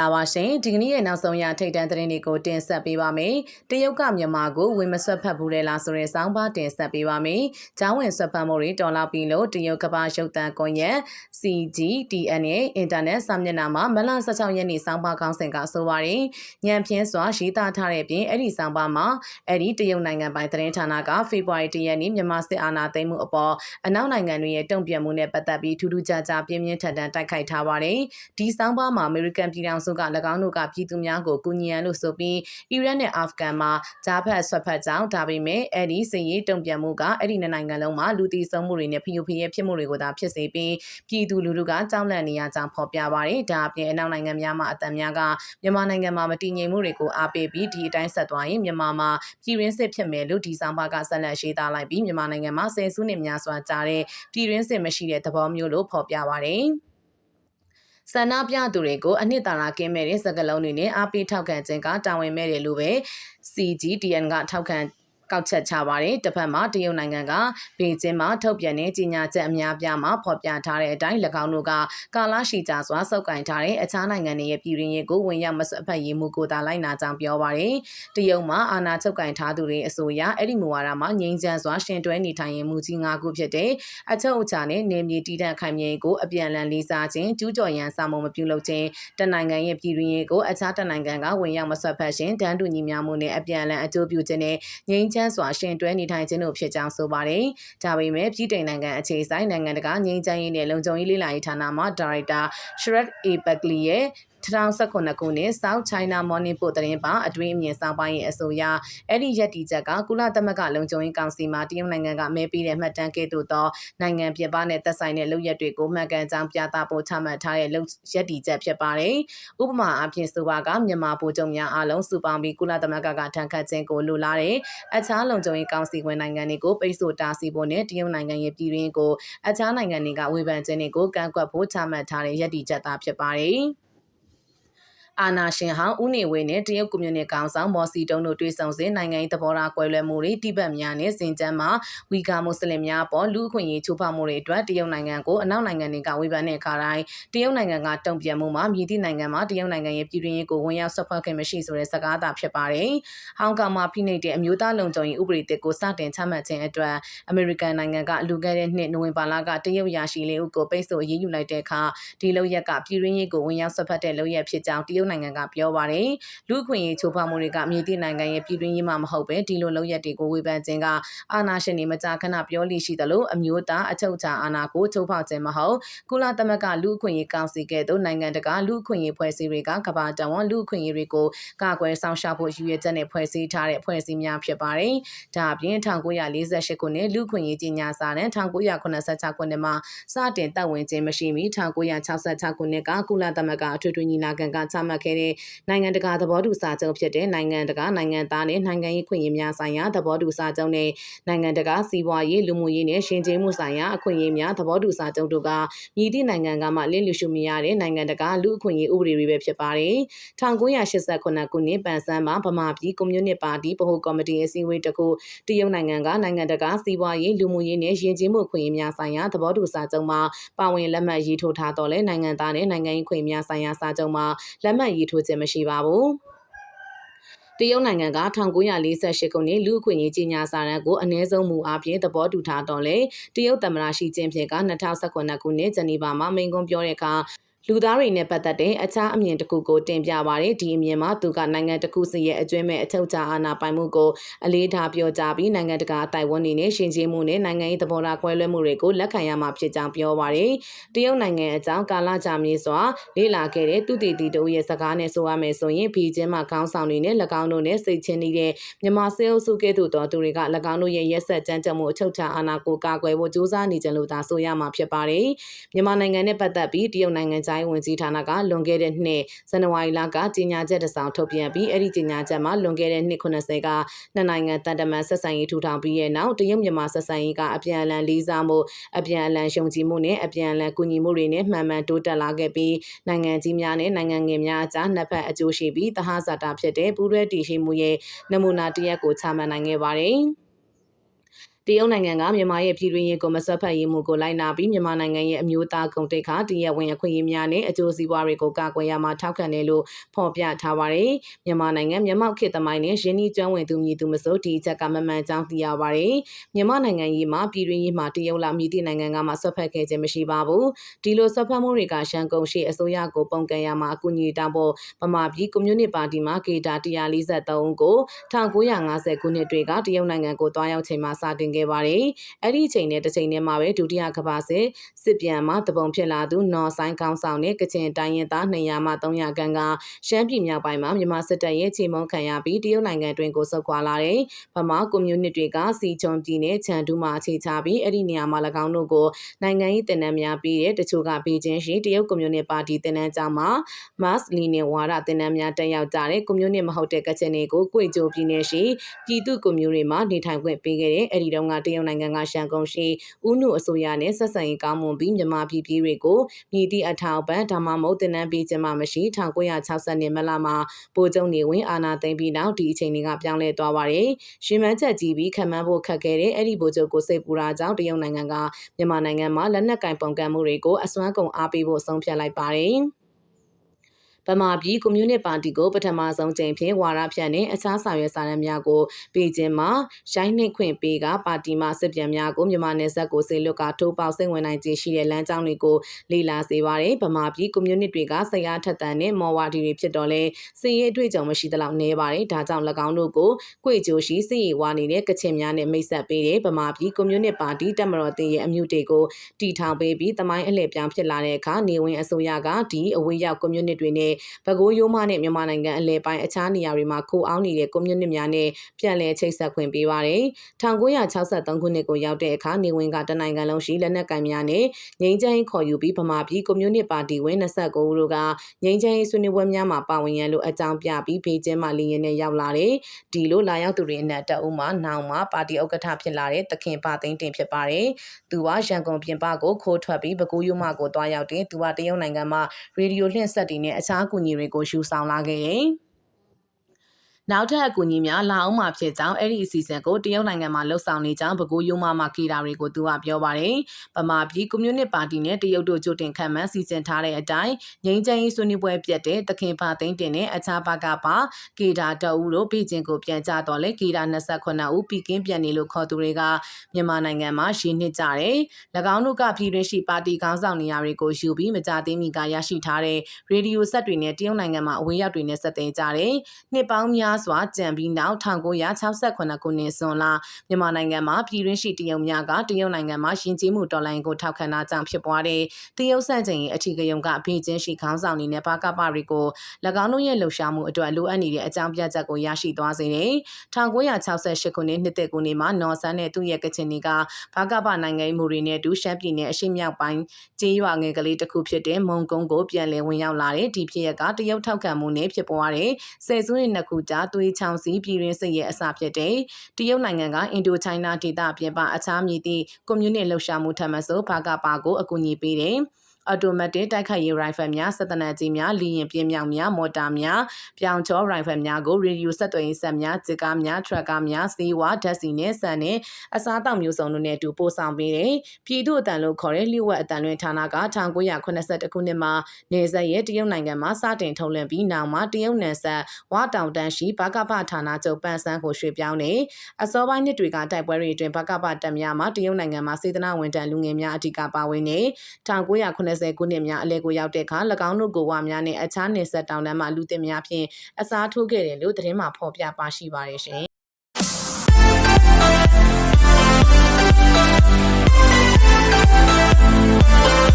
လာပါရှင်ဒီကနေ့ရဲ့နောက်ဆုံးရထိတ်တန့်သတင်းတွေကိုတင်ဆက်ပေးပါမယ်တရုတ်ကမြန်မာကိုဝင်မဆွတ်ဖက်ဘူးလေလားဆိုတဲ့စောင်းပါတင်ဆက်ပေးပါမယ်ဂျောင်းဝင်ဆွတ်ဖက်မှုတွေတော်လာပြီလို့တရုတ်ကမ္ဘာရုပ်သံကွန်ရက် CGTN ရဲ့အင်တာနက်စာမျက်နှာမှာမလ16ရက်နေ့စောင်းပါကောင်းစဉ်ကဆိုပါတယ်ညံပြင်းစွာရေးသားထားတဲ့ပြင်အဲ့ဒီစောင်းပါမှာအဲ့ဒီတရုတ်နိုင်ငံပိုင်သတင်းဌာနကဖေဖော်ဝါရီ1ရက်နေ့မြန်မာစစ်အာဏာသိမ်းမှုအပေါ်အနောက်နိုင်ငံတွေရဲ့တုံ့ပြန်မှုနဲ့ပတ်သက်ပြီးထူးထူးခြားခြားပြင်းပြင်းထန်ထန်တိုက်ခိုက်ထားပါတယ်ဒီစောင်းပါမှာအမေရိကန်ပြည်ထောင်စုက၎င်းတို့ကပြည်သူများကိုကူညီရန်လို့ဆိုပြီးအီရတ်နဲ့အာဖဂန်မှာဂျာဖတ်ဆွတ်ဖတ်ကြောင်းဒါပေမဲ့အဲ့ဒီစစ်ရေးတုံ့ပြန်မှုကအဲ့ဒီနိုင်ငံလုံးမှာလူတီဆုံးမှုတွေနဲ့ဖီယိုဖီရဲ့ဖြစ်မှုတွေကိုသာဖြစ်စေပြီးပြည်သူလူထုကကြောက်လန့်နေရကြောင်းဖော်ပြပါတယ်ဒါအပြင်အနောက်နိုင်ငံများမှာအတန်များကမြန်မာနိုင်ငံမှာမတည်ငြိမ်မှုတွေကိုအားပေးပြီးဒီအတိုင်းဆက်သွားရင်မြန်မာမှာပြည်ရင်းစစ်ဖြစ်မယ်လို့ဒီဆောင်ပါကဆက်လက်ရေးသားလိုက်ပြီးမြန်မာနိုင်ငံမှာဆယ်စုနှစ်များစွာကြာတဲ့ပြည်ရင်းစစ်မရှိတဲ့သဘောမျိုးလို့ဖော်ပြပါတယ် ဆန္ဒပြသူတွေကိုအနှစ်သာရကင်းမဲ့တဲ့စကားလုံးတွေနဲ့အားပေးထောက်ခံခြင်းကတာဝန်မဲ့တယ်လို့ပဲ CGTN ကထောက်ခံ ကောက်ချက်ချပါတယ်တစ်ဖက်မှာတရုတ်နိုင်ငံကဘေကျင်းမှာထုတ်ပြန်တဲ့ကြီးညာချက်အများပြားမှာဖော်ပြထားတဲ့အတိုင်း၎င်းတို့ကကာလရှိကြစွာစောက်ကင်ထားတဲ့အခြားနိုင်ငံတွေရဲ့ပြည်ရင်းရေးကိုဝင်ရောက်မဆွတ်ဖက်ရေးမှုကိုသာလိုက်နာကြောင်းပြောပါတယ်တရုတ်မှာအာဏာချုပ်ကင်ထားသူတွေအဆိုအရအဲ့ဒီမူဝါဒမှာငြိမ်းချမ်းစွာရှင်တွဲနေထိုင်ရင်မူကြီး၅ခုဖြစ်တဲ့အချုပ်အချာနဲ့နေမြေတည်တံ့ခိုင်မြဲကိုအပြန်အလှန်လေးစားခြင်းကျူးကျော်ရန်စာမုံမပြုလုပ်ခြင်းတနိုင်ငံရဲ့ပြည်ရင်းရေးကိုအခြားတနိုင်ငံကဝင်ရောက်မဆွတ်ဖက်ခြင်းတန်းတူညီမျှမှုနဲ့အပြန်အလှန်အကျိုးပြုခြင်းနဲ့ငြိမ်းချမ်းစွာရှင်တွဲနေထိုင်ခြင်းတို့ဖြစ်ကြောင်းဆိုပါတယ်။ဒါပေမဲ့ပြည်တိုင်နိုင်ငံအခြေဆိုင်နိုင်ငံတကာငြိမ်းချမ်းရေးနဲ့လုံခြုံရေးလေးလာရေးဌာနမှဒါရိုက်တာ Shred A. Buckley ရဲ့ 2019ခုနှစ် South China Morning Post သတင်းပါအတွင်းအမြင်ဆောင်ပိုင်းရဲ့အဆိုအရအဲ့ဒီရက်တီချက်ကကုလသမဂ္ဂလုံခြုံရေးကောင်စီမှတရုတ်နိုင်ငံကမဲပေးတဲ့မှတ်တမ်းကဲ့သို့သောနိုင်ငံပြည်ပနဲ့သက်ဆိုင်တဲ့လုပ်ရက်တွေကိုမှတ်ကန်ကြောင်းပြသဖို့ချမှတ်ထားတဲ့ရက်တီချက်ဖြစ်ပါတယ်။ဥပမာအဖြစ်ဆိုပါကမြန်မာဗိုလ်ချုပ်များအားလုံးစုပေါင်းပြီးကုလသမဂ္ဂကထံခတ်ခြင်းကိုလိုလားတဲ့အခြားလုံခြုံရေးကောင်စီဝင်နိုင်ငံတွေကိုပိတ်ဆို့တားဆီးဖို့နဲ့တရုတ်နိုင်ငံရဲ့ပြည်တွင်းကိုအခြားနိုင်ငံတွေကဝေဖန်ခြင်းတွေကိုကန့်ကွက်ဖို့ချမှတ်ထားတဲ့ရက်တီချက်သာဖြစ်ပါတယ်။ အာနာရှင်ဟောင်းဦးနေဝင်းနဲ့တရုတ်ကွန်မြူနတီကောင်ဆောင်မော်စီတုံးတို့တွေ့ဆုံစဉ်နိုင်ငံရေးသဘောထားကွဲလွဲမှုတွေတိဘက်များနဲ့စင်ကြမ်းမှာဝီဂါမွတ်စလင်များပေါ်လူအခွင့်အရေးချိုးဖောက်မှုတွေအတွက်တရုတ်နိုင်ငံကိုအနောက်နိုင်ငံတွေကဝေဖန်တဲ့အခါတိုင်းတရုတ်နိုင်ငံကတုံ့ပြန်မှုမှာမြည်သည့်နိုင်ငံမှာတရုတ်နိုင်ငံရဲ့ပြည်တွင်းရေးကိုဝင်ရောက်ဆွတ်ဖက်ခင်မရှိဆိုတဲ့စကားသာဖြစ်ပါတယ်။ဟောင်ကောင်မှာဖိနှိပ်တဲ့အမျိုးသားလုံခြုံရေးဥပဒေတစ်ကိုစတင်ချမှတ်ခြင်းအတွက်အမေရိကန်နိုင်ငံကလူခဲ့တဲ့နှစ်နိုဝင်ဘာလကတရုတ်ရာရှိလေးဦးကိုပိတ်ဆို့အရေးယူလိုက်တဲ့အခါဒီလောက်ရက်ကပြည်တွင်းရေးကိုဝင်ရောက်ဆွတ်ဖက်တဲ့လုပ်ရက်ဖြစ်ကြောင်းတရုတ်နိုင်ငံကပြောပါတယ်။လူခွင့်ရေးချိုးဖောက်မှုတွေကမြေတိနိုင်ငံရဲ့ပြည်တွင်းရေးမှမဟုတ်ပဲဒီလိုလုပ်ရက်တွေကိုဝေဖန်ခြင်းကအာဏာရှင်တွေမကြာခဏပြောလိရှိသလိုအမျိုးသားအချုပ်အခြာအာဏာကိုချိုးဖောက်ခြင်းမဟုတ်ကုလသမဂ္ဂလူခွင့်ရေးကောင်စီကဲ့သို့နိုင်ငံတကာလူခွင့်ရေးဖွဲ့စည်းတွေကကမ္ဘာတဝန်လူခွင့်ရေးတွေကိုကာကွယ်ဆောင်ရှားဖို့ရည်ရွယ်ချက်နဲ့ဖွဲ့စည်းထားတဲ့ဖွဲ့စည်းများဖြစ်ပါတယ်။ဒါအပြင်1948ခုနှစ်လူခွင့်ရေးကြီးညာစာနဲ့1986ခုနှစ်မှာစတင်တပ်ဝင်ခြင်းမရှိမီ1966ခုနှစ်ကကုလသမဂ္ဂအထွေထွေညီလာခံကချမှတ်ခဲ့တဲ့နိုင်ငံတကာသဘောတူစာချုပ်ဖြစ်တဲ့နိုင်ငံတကာနိုင်ငံသားနဲ့နိုင်ငံရေးခွင့်အရေးများဆိုင်ရာသဘောတူစာချုပ်နဲ့နိုင်ငံတကာစီးပွားရေးလူမှုရေးနဲ့ရှင်ကျေးမှုဆိုင်ရာအခွင့်အရေးများသဘောတူစာချုပ်တို့ကမြည်သည့်နိုင်ငံကမှလင်းလူရှုမရတဲ့နိုင်ငံတကာလူအခွင့်အရေးဥပဒေတွေပဲဖြစ်ပါတယ်။1989ခုနှစ်ပန်ဆန်းမှာဗမာပြည်ကွန်မြူနတီပါတီဗဟိုကော်မတီအစည်းအဝေးတစ်ခုတရုတ်နိုင်ငံကနိုင်ငံတကာစီးပွားရေးလူမှုရေးနဲ့ရှင်ကျေးမှုခွင့်အရေးများဆိုင်ရာသဘောတူစာချုပ်မှာပါဝင်လက်မှတ်ရေးထိုးထားတော့လဲနိုင်ငံသားနဲ့နိုင်ငံရေးခွင့်များဆိုင်ရာစာချုပ်မှာလက်မှတ်ရေးထိုးခြင်းမရှိပါဘူး။တရုတ်နိုင်ငံက1948ခုနှစ်လူအခွင့်အရေးကြီးညာစာတမ်းကိုအ ਨੇ ဆုံးမူအားဖြင့်သဘောတူထားတော့လေတရုတ်သမ္မတရှီကျင်းဖျင်က2019ခုနှစ်ဂျနီဗာမှာမိန့်ခွန်းပြောတဲ့အခါ လူသားတွေနဲ့ပတ်သက်တဲ့အခြားအမြင်တစ်ခုကိုတင်ပြပါတယ်ဒီအမြင်မှာသူကနိုင်ငံတစ်ခုစီရဲ့အကျွမ်းမဲ့အထောက်အထားအာဏာပိုင်မှုကိုအလေးထားပြောကြားပြီးနိုင်ငံတကာအတိုင်ဝန်နေနဲ့ရှင်ကျေးမှုနဲ့နိုင်ငံရေးသဘောထားကွဲလွဲမှုတွေကိုလက်ခံရမှာဖြစ်ကြောင်းပြောပါတယ်တရုတ်နိုင်ငံအကြောင်းကာလကြာမြင့်စွာလေ့လာခဲ့တဲ့သူတည်တည်တို့ရဲ့စကားနဲ့ဆိုရမယ်ဆိုရင်ဖီချင်းမှာခေါင်းဆောင်တွေနဲ့၎င်းတို့နဲ့စိတ်ချင်းနေတဲ့မြန်မာစေအုပ်စုကဲ့သို့သောသူတွေက၎င်းတို့ရဲ့ရက်ဆက်ကြမ်းကြုတ်မှုအချုပ်ချာအာဏာကိုကာကွယ်ဖို့ကြိုးစားနေကြလို့သာဆိုရမှာဖြစ်ပါတယ်မြန်မာနိုင်ငံနဲ့ပတ်သက်ပြီးတရုတ်နိုင်ငံခြားရေးဝန်ကြီးဌာနကလွန်ခဲ့တဲ့နှစ်ဇန်နဝါရီလကကြေညာချက်တစ်စောင်ထုတ်ပြန်ပြီးအဲ့ဒီကြေညာချက်မှာလွန်ခဲ့တဲ့နှစ်90ကနှစ်နိုင်ငံတန်တမန်ဆက်ဆံရေးထူထောင်ပြီးရဲ့နောက်တရုတ်မြန်မာဆက်ဆံရေးကအပြန်အလှန်လေးစားမှုအပြန်အလှန်ရှုံချမှုနဲ့အပြန်အလှန်ကူညီမှုတွေနဲ့မှန်မှန်တိုးတက်လာခဲ့ပြီးနိုင်ငံကြီးများနဲ့နိုင်ငံငယ်များအကြားနှစ်ဖက်အကျိုးရှိပြီးသဟဇာတာဖြစ်တဲ့ပူးရဲတည်ရှိမှုရဲ့နမူနာတစ်ရပ်ကိုချမှတ်နိုင်ခဲ့ပါတယ်။ တတရုတ်နိုင်ငံကမြန်မာရဲ့ပြည်တွင်းရေးကိုမဆွတ်ဖက်ရေးမှုကိုလိုက်နာပြီးမြန်မာနိုင်ငံရဲ့အမျိုးသားဂုဏ်တိတ်ခါတရက်ဝင်အခွင့်အရေးများနဲ့အကျိုးစီးပွားတွေကိုကာကွယ်ရမှာထောက်ခံတယ်လို့ဖော်ပြထားပါတယ်။မြန်မာနိုင်ငံမြန်မာခေတ်သမိုင်းနဲ့ရင်းနှီးကျွမ်းဝင်သူမြည်သူမစိုးဒီအချက်ကမမှန်ကြောင်းသိရပါတယ်။မြန်မာနိုင်ငံရေးမှာပြည်တွင်းရေးမှာတရုတ်လာမြည်သည့်နိုင်ငံကမှဆွတ်ဖက်ခဲ့ခြင်းမရှိပါဘူး။ဒီလိုဆွတ်ဖက်မှုတွေကရှမ်းကုန်းရှိအစိုးရကိုပုံကန်ရမှာအကူအညီတောင်းဖို့ဗမာပြည်ကွန်မြူနတီပါတီမှကေတာ143ဦးကို1950ခုနှစ်တွေကတရုတ်နိုင်ငံကိုတွားရောက်ချိန်မှာစတင်ခဲ့ပါတယ်။အဲ့ဒီအချိန်နဲ့တစ်ချိန်တည်းမှာပဲဒုတိယကမ္ဘာစစ်စစ်ပြန်မှတပုံဖြစ်လာသူနော်ဆိုင်ကောင်းဆောင်နဲ့ကချင်တိုင်းရင်းသား200မှ300ခန်းကရှမ်းပြည်မြောက်ပိုင်းမှာမြန်မာစစ်တပ်ရဲ့ချိန်မုံခံရပြီးတရုတ်နိုင်ငံတွင်ကိုဆုတ်ခွာလာတဲ့ဗမာကွန်မြူနတီတွေကစီချုံပြည်နယ်ချန်တူမှာအခြေချပြီးအဲ့ဒီနေရာမှာ၎င်းတို့ကိုနိုင်ငံရေးတင်နန်းများပြီးတဲ့တချို့ကဘေကျင်းရှိတရုတ်ကွန်မြူနတီပါတီတင်နန်းကျောင်းမှာမတ်လီနီဝါဒတင်နန်းများတက်ရောက်ကြတဲ့ကွန်မြူနတီမဟုတ်တဲ့ကချင်တွေကိုကြွေကြိုပြည်နယ်ရှိပြည်သူကွန်မြူနတီမှာနေထိုင်ခွင့်ပေးခဲ့တဲ့အဲ့ဒီတုန်းကတရုတ်နိုင်ငံကရှန်ကုန်ရှိဦးနုအစိုးရနဲ့ဆက်ဆံရေးကောင်းမွန်ပြီးမြန်မာပြည်ပြည်တွေကိုမြည်သည့်အထောက်ပံ့ဒါမှမဟုတ်တင်နန်းပေးခြင်းမှမရှိ1960နှစ်မလမှာပိုကျုံနေဝင်အာနာသိမ့်ပြီးနောက်ဒီအချိန်တွေကပြောင်းလဲသွားပါတယ်။ရှင်မန်းချက်ကြီးပြီးခံမှန်းဖို့ခက်ခဲတဲ့အဲ့ဒီပိုကျုပ်ကိုစိတ်ပူတာကြောင့်တရုတ်နိုင်ငံကမြန်မာနိုင်ငံမှာလက်နက်ကင်ပုံကန့်မှုတွေကိုအစွမ်းကုန်အားပေးဖို့ဆုံးဖြတ်လိုက်ပါတယ်။ ဗမာပြည်ကွန်မြူနတီပါတီကိုပထမဆုံးချိန်ဖြင့်ဝါရဖြန့်နဲ့အခြားဆောင်ရွက်စာတမ်းများကိုပေးခြင်းမှာရိုင်းနှိပ်ခွင့်ပေးကပါတီမှစစ်ပြန်များကိုမြန်မာနယ်စပ်ကိုဆေလွတ်ကထိုးပေါက်စိတ်ဝင်နိုင်ခြင်းရှိတဲ့လမ်းကြောင်းတွေကိုလေ့လာစေပါတယ်ဗမာပြည်ကွန်မြူနတီတွေကဆရာထက်တန်နဲ့မော်ဝါဒီတွေဖြစ်တော့လဲစီရေးအတွေ့အကြုံမရှိသလောက်နေပါတယ်ဒါကြောင့်၎င်းတို့ကိုကြွေကြိုရှိစီရေးဝါနေတဲ့ကချင်များနဲ့မိတ်ဆက်ပေးတဲ့ဗမာပြည်ကွန်မြူနတီပါတီတက်မတော်တင်ရဲ့အမှုတွေကိုတီထောင်ပေးပြီးတမိုင်းအလှည့်ပြောင်းဖြစ်လာတဲ့အခါနေဝင်အစိုးရကဒီအဝေးရောက်ကွန်မြူနတီတွေနဲ့ပဲခူးရိုးမနဲ့မြန်မာနိုင်ငံအလဲပိုင်းအခြားနေရာတွေမှာခိုအောင်းနေတဲ့ကွန်မြူနတီများနဲ့ပြန်လည်ချိတ်ဆက်ခွင့်ပေးပါတယ်။1963ခုနှစ်ကိုရောက်တဲ့အခါနေဝင်ကတနိုင်ငံလုံးရှိလက်နက်ကင်များနဲ့ငိမ့်ချမ်းခေါ်ယူပြီးဗမာပြည်ကွန်မြူနတီပါတီဝင်29ဦးတို့ကငိမ့်ချမ်းဆွေးနွေးပွဲများမှာပါဝင်ရန်လို့အကြောင်းပြပြီးဘေးကျင်းမှလင်းရင်နဲ့ရောက်လာတယ်။ဒီလိုလာရောက်သူတွေအနက်တအုပ်မှာနောင်မှာပါတီဥက္ကဋ္ဌဖြစ်လာတဲ့သခင်ပါသိန်းတင်ဖြစ်ပါတယ်။သူကရန်ကုန်ပြင်ပကိုခိုးထွက်ပြီးပဲခူးရိုးမကိုတွားရောက်တဲ့သူကတရုတ်နိုင်ငံမှာရေဒီယိုလှင့်ဆက်တွေနဲ့အခြားအကူအညီတွေကိုယူဆောင်လာခဲ့တယ်။ နောက်ထပ်အကူအညီများလာအောင်မှာဖြစ်ကြောင်းအဲ့ဒီအစီအစဉ်ကိုတရုတ်နိုင်ငံမှာလှုပ်ဆောင်နေကြောင်းပဲခူးယုံမမှာကေတာတွေကိုသူကပြောပါတယ်။ဗမာပြည်ကွန်မြူနတီပါတီနဲ့တရုတ်တို့ကြိုတင်ခံမှန်းစီစဉ်ထားတဲ့အတိုင်းငိမ့်ချမ်းရေးဆွေးနွေးပွဲပြတ်တဲ့တခင်ဖာသိန်းတင်နဲ့အခြားဘကပါကေတာတအူတို့ပြည်ချင်းကိုပြန်ကြတော့လဲကေတာ29ဦးပြည်ကင်းပြန်နေလို့ခေါ်သူတွေကမြန်မာနိုင်ငံမှာရှင်းနှစ်ကြတယ်။၎င်းတို့ကပြည်တွင်းရှိပါတီခေါင်းဆောင်နေရာတွေကိုယူပြီးမကြသေးမီကရရှိထားတဲ့ရေဒီယိုဆက်တွေနဲ့တရုတ်နိုင်ငံမှာအဝေးရောက်တွေနဲ့ဆက်သွယ်ကြတယ်။နှစ်ပေါင်းများစွာကြံပြီးနောက်1968ခုနှစ်ဇွန်လမြန်မာနိုင်ငံမှာပြည်တွင်းရှိတရုတ်များကတရုတ်နိုင်ငံမှာရှင်ကျေးမှုတော်လှန်ရေးကိုထောက်ခံတာကြောင့်ဖြစ်ပွားတဲ့တရုတ်ဆန့်ကျင်ရေးအထီးကယုံကဘေကျင်းရှိခေါင်းဆောင်တွေနဲ့ပါကပတွေကို၎င်းတို့ရဲ့လှုပ်ရှားမှုအတွက်လိုအပ်နေတဲ့အကြောင်းပြချက်ကိုရရှိသွားစေတယ်။1968ခုနှစ်နှစ်သက်ကူနှစ်မှာနော်ဆန်းနဲ့သူ့ရဲ့ကချင်တွေကဘာကပနိုင်ငံရေးမှုတွေနဲ့ဒူးရှမ်းပြည်နယ်အရှေ့မြောက်ပိုင်းကျေးရွာငယ်ကလေးတစ်ခုဖြစ်တဲ့မုံကုန်းကိုပြန်လည်ဝင်ရောက်လာတဲ့ဒီဖြစ်ရကတရုတ်ထောက်ခံမှုနဲ့ဖြစ်ပွားတဲ့ဆယ်စုနှစ်နှစ်ခုကြာသွေးချောင်းစီပြည်တွင်းစစ်ရဲ့အစဖြစ်တဲ့တရုတ်နိုင်ငံကအင်ဒိုချိုင်းနာဒေသပြင်ပအခြားမြည်သည့်ကွန်မြူနတီလှုပ်ရှားမှုထပ်မဆိုဘာကပါကိုအကူအညီပေးတယ်။ အော်တိုမက်တစ်တိုက်ခိုက်ရေးရိုင်ဖယ်များစက်တနက်ကြီးများလီရင်ပြင်းမြောင်များမော်တာများပြောင်ချောရိုင်ဖယ်များကိုရေဒီယိုဆက်သွယ်ရေးဆက်များဂျစ်ကားများထရက်ကားများစီးဝါဓာတ်ဆီနဲ့ဆန်နဲ့အစားအသောက်မျိုးစုံတို့နဲ့အတူပို့ဆောင်ပေးတယ်။ပြည်သူ့အတန်လို့ခေါ်တဲ့လျှို့ဝှက်အတန်လွင်ဌာနက1982ခုနှစ်မှာနေဆက်ရဲ့တရုတ်နိုင်ငံမှာစတင်ထုတ်လွှင့်ပြီးနောက်မှာတရုတ်နယ်ဆက်ဝါတောင်တန်းရှိဘကပဌာနချုပ်ပန်းစန်းကိုရွှေ့ပြောင်းနေအစောပိုင်းနှစ်တွေကတိုက်ပွဲတွေအတွင်းဘကပတပ်များမှာတရုတ်နိုင်ငံမှာစေတနာဝန်ထမ်းလူငယ်များအဓိကပါဝင်နေ1990 2020ခုနှစ်များအလဲကိုရောက်တဲ့အခါ၎င်းတို့ကိုဝါများနဲ့အခြားနေဆက်တောင်တန်းမှလူသစ်များဖြင့်အစားထိုးခဲ့တယ်လို့သတင်းမှာဖော်ပြပါရှိပါတယ်ရှင်။